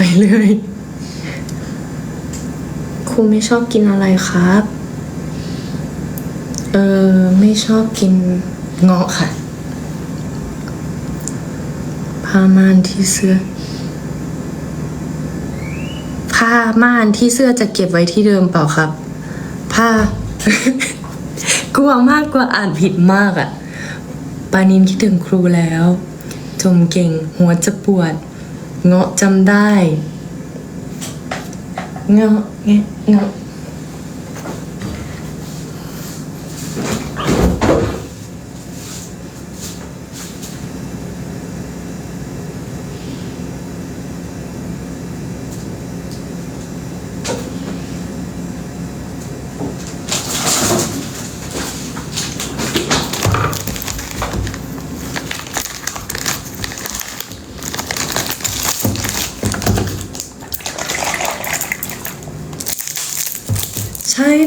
ไปเรื่อยครูไม่ชอบกินอะไรครับ เออไม่ชอบกินเงาะค่ะผ้าม่านที่เสื้อผ้าม่านที่เสื้อจะเก็บไว้ที่เดิมเปล่าครับ ผ้ากลัวมากกว่าอ่านผิดมากอะ่ะ ปานินคิดถึงครูแล้ว จมเก่งหัวจะปวด เงาะจำได้ เงาะเงะเงาะ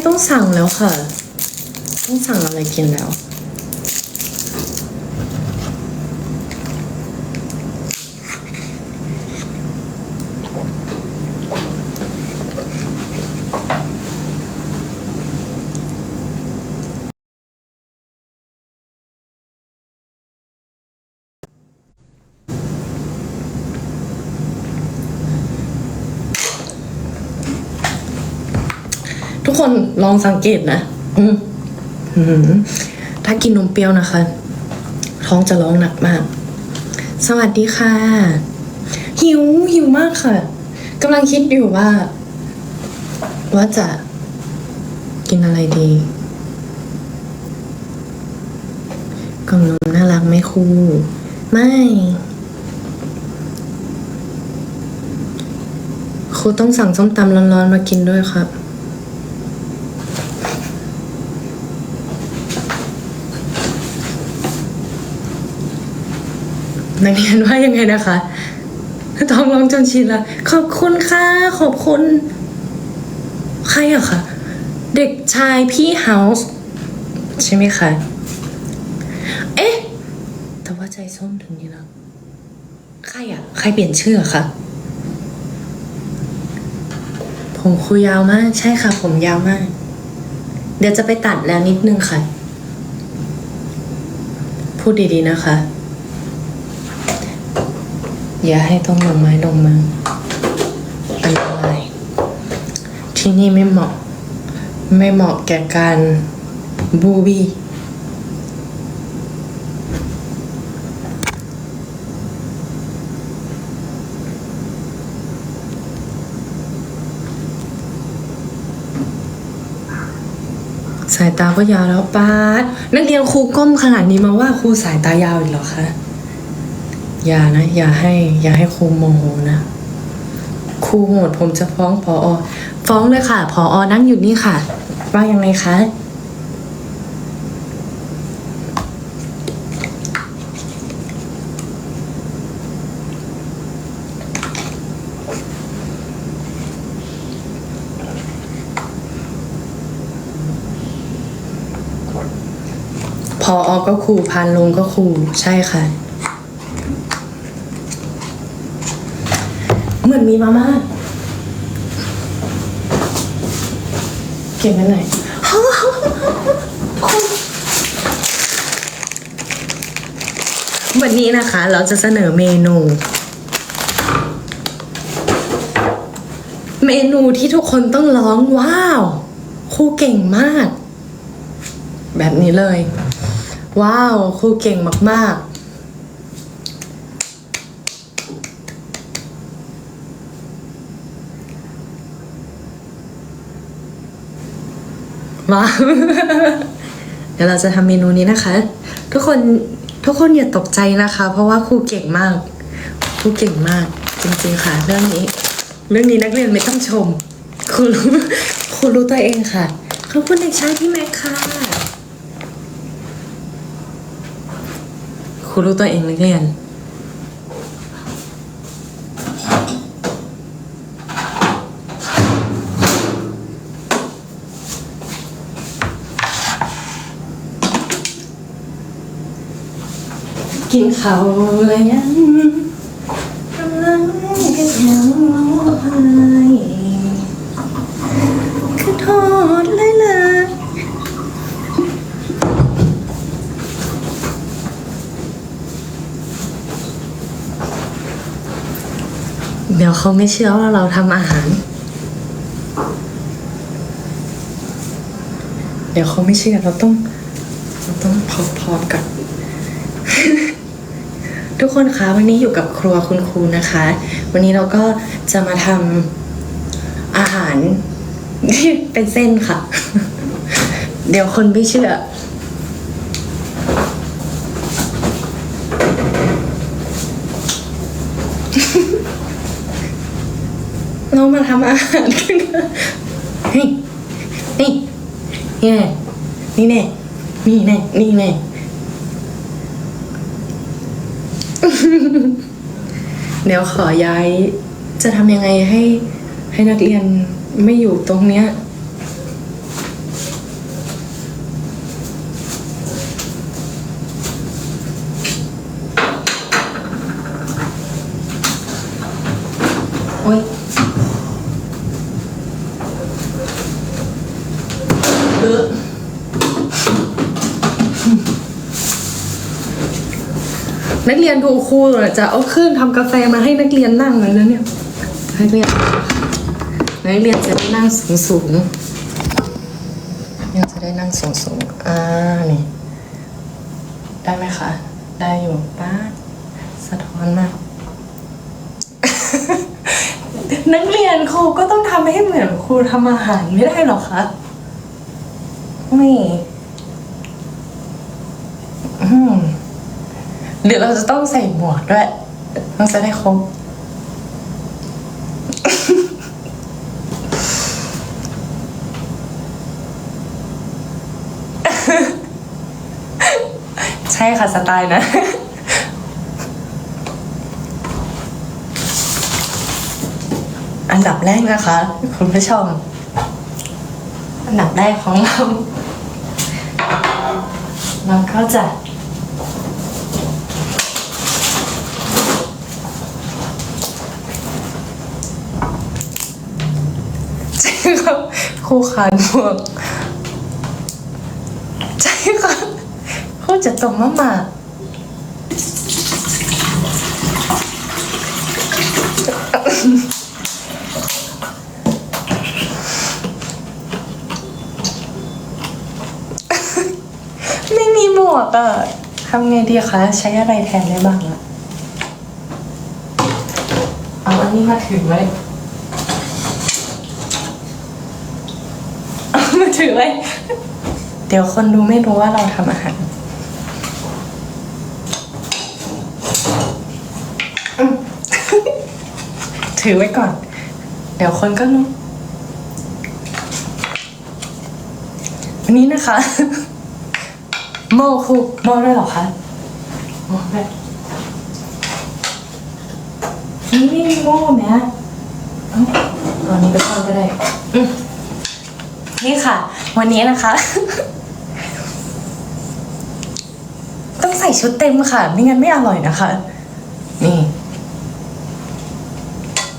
ต้องสั่งแล้วค่ะ ต้องสั่งอะไรกินแล้ว คนลองสังเกตนะอืมอืมถ้ากินนมเปรี้ยวนะคะ ท้องจะร้องหนักมาก สวัสดีค่ะ หิวหิวมากค่ะกำลังคิดอยู่ว่า ว่าจะกินอะไรดีกล่องนมน่ารักไหมครูไม่ครูต้องสั่งส้มตำร้อนๆมากินด้วยครับ นักเรียนว่ายังไงนะคะท้องร้องจนชินละขอบคุณค่ะ ขอบคุณ ใครอะคะเด็กชายพี่เฮาส์ใช่ไหมคะ เอ๊ะ แต่ว่าใจส้มถึงนี้แล้ว ใครอะใครเปลี่ยนชื่อคะผมคุยยาวมาก ใช่ค่ะ ผมยาวมาก เดี๋ยวจะไปตัดแล้วนิดนึงค่ะ พูดดีๆนะคะ อย่าให้ต้องลงไม้ลงมืออันตรายที่นี่ไม่เหมาะ ไม่เหมาะแก่การบูบี้สายตาก็ยาวแล้วป้าดนักเรียนครูก้มขนาดนี้มาว่าครูสายตายาวอีกเหรอคะ อย่านะ อย่าให้ อย่าให้ครูโมโหนะครูโหดผมจะฟ้องพออฟ้องเลยค่ะพออนั่งอยู่นี่ค่ะ ว่ายังไงคะพออก็ครูพานลงก็ครูใช่ค่ะ เหมือนมีมาม่าเก็บไว้ไหนอยวันนี้นะคะเราจะเสนอเมนู เมนูที่ทุกคนต้องร้องว้าว ครูเก่งมาก แบบนี้เลย ว้าว ครูเก่งมากๆ ว้าวเดี๋ยวเราจะทำเมนูนี้นะคะ ทุกคนทุกคนอย่าตกใจนะคะ เพราะว่าครูเก่งมากครูเก่งมาก จริงๆค่ะ เรื่องนี้ เรื่องนี้นักเรียนไม่ต้องชมครูรู้ครูรู้ตัวเองค่ะขอบคุณเด็กชายพี่แม็กค่ะครูรู้ตัวเองนักเรียน กินเขาเลยยังกำลังกันอย่างน้อยขอโทษเลยล่ะเดี๋ยวเขาไม่เชื่อว่าเราทำอาหาร เดี๋ยวเขาไม่เชื่อเราต้อง เราต้องพร้อมๆกับ ทุกคนคะวันนี้อยู่กับครัวคุณครูนะคะ วันนี้เราก็จะมาทำอาหารที่เป็นเส้นค่ะ เดี๋ยวคนไม่เชื่อ เรามาทำอาหารกันนะเฮ้ยนี่นี่แน่นี่แน่นี่แน่นี่แน่ เดี๋ยวขอย้าย จะทำยังไงให้ ให้นักเรียนไม่อยู่ตรงเนี้ย โอ๊ยเออ นักเรียนดูครูจะเอาเครื่องทำกาแฟมาให้นักเรียนนั่งเลยนะเนี่ยนักเรียนนักเรียนจะได้นั่งสูงสูงๆยังจะได้นั่งสูงสูงๆอ่านี่ได้ไหมคะ ได้อยู่ป้าสะท้อนมาก นักเรียนครูก็ต้องทำให้เหมือนครูทำอาหารไม่ได้หรอคะนี่อืม เดี๋ยวเราจะต้องใส่หมวกด้วยต้องจะได้ครบใช่ค่ะสไตล์นะอันดับแรกนะคะ คุณผู้ชมอันดับแรกของเรา เราก็จะ ใช่ครับ ครูขานหมวกใช่ค่ะครูจะตรงมะหมากไม่มีหมวกอะทำไงดีคะ ใช้อะไรแทนได้บ้างอะเอาอันนี้มาถือไว้เอามา ถือไว้เดี๋ยวคนดูไม่รู้ว่าเราทำอาหารอืมถือไว้ก่อน เดี๋ยวคนก็รู้วันนี้นะคะ โมคุโมด้วยเหรอคะโมด้วยนี่ไม่มีโม่ไหมอะเอ้าตอนนี้ไปก่อนก็ได้อืม นี่ค่ะ วันนี้นะคะ ต้องใส่ชุดเต็มค่ะ ไม่งั้นไม่อร่อยนะคะ นี่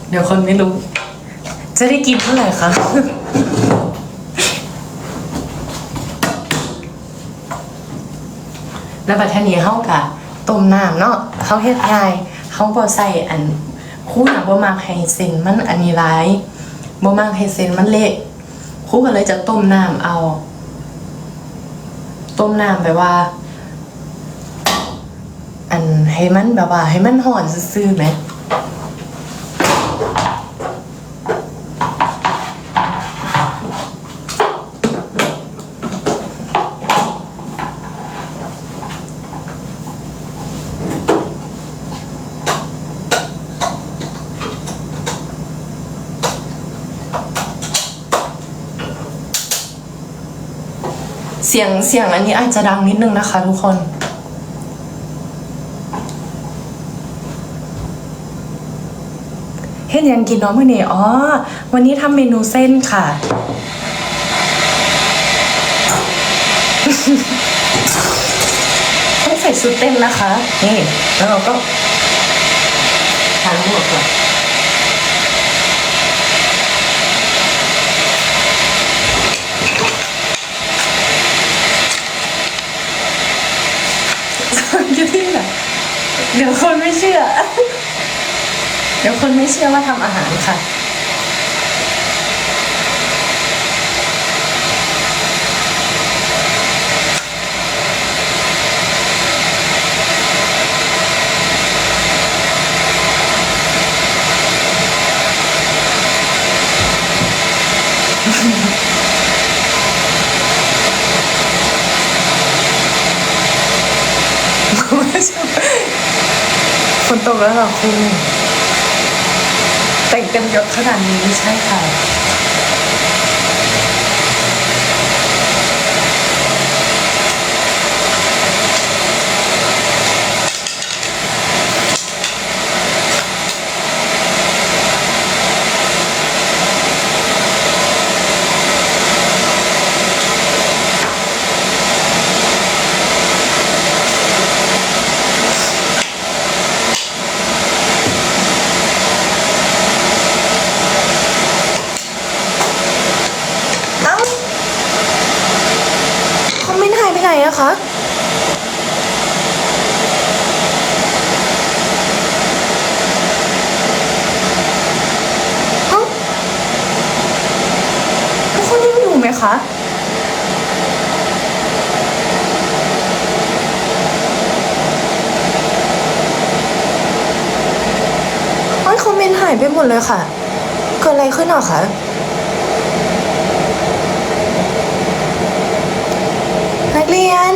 เดี๋ยวคนไม่รู้ จะได้กินเท่าไหร่คะแล้วบัดเทานี้เฮากะต้มน้ำเนาะเฮาเฮ็ดง่ายเฮาบ่ใส่อันคู่หน่ะบ่มักให้เส้นมันอันนี้หลายบ่มักให้เส้นมันเละ ครู่ก็เลยจะต้มน้ำเอา ต้มน้ำแบบว่า อันให้มันแบบว่า ให้มันห่อนซื่อๆไหม เสียงเสียงอันนี้อาจจะดังนิดนึงนะคะทุกคน เฮ็ดยังกินน้องมื่อนี้อ๋อ วันนี้ทำเมนูเส้นค่ะ ต้องใส่ชุดเต้นนะคะ นี่ แล้วเราก็ทานหมดก่อน อยู่ที่ไหน เดี๋ยวคนไม่เชื่อเดี๋ยวคนไม่เชื่อว่าทำอาหารค่ะ ฝนตกแล้วเหรอคุณ แต่งเต็มยศขนาดนี้ใช่ค่ะ เอ้าคอมเมนต์หายไปไหนอะคะ เอ้า ทุกคนยังอยู่ไหมคะเอ้คอมเมนต์หายไปหมดเลยค่ะ เกิดอะไรขึ้นเหรอคะ นัก เรียน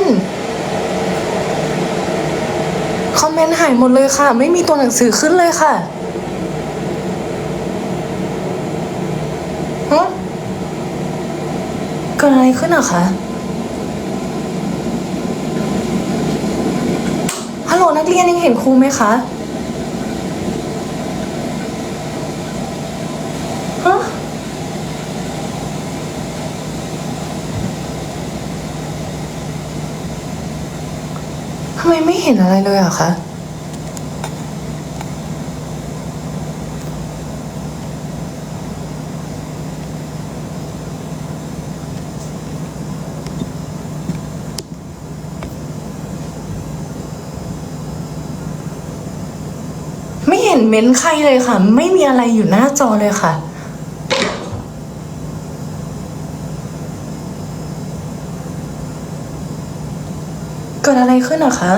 คอมเมนต์หายหมดเลยค่ะ ไม่มีตัวหนังสือขึ้นเลยค่ะฮะเกิดอะไรขึ้นอะคะฮัลโหลนักเรียนยังเห็นครูไหมคะำไมไม่เห็นอะไรเลยอะคะไม่เห็นเม้นต์ใครเลยค่ะ ไม่มีอะไรอยู่หน้าจอเลยค่ะ เกิดอะไรขึ้นอะคะ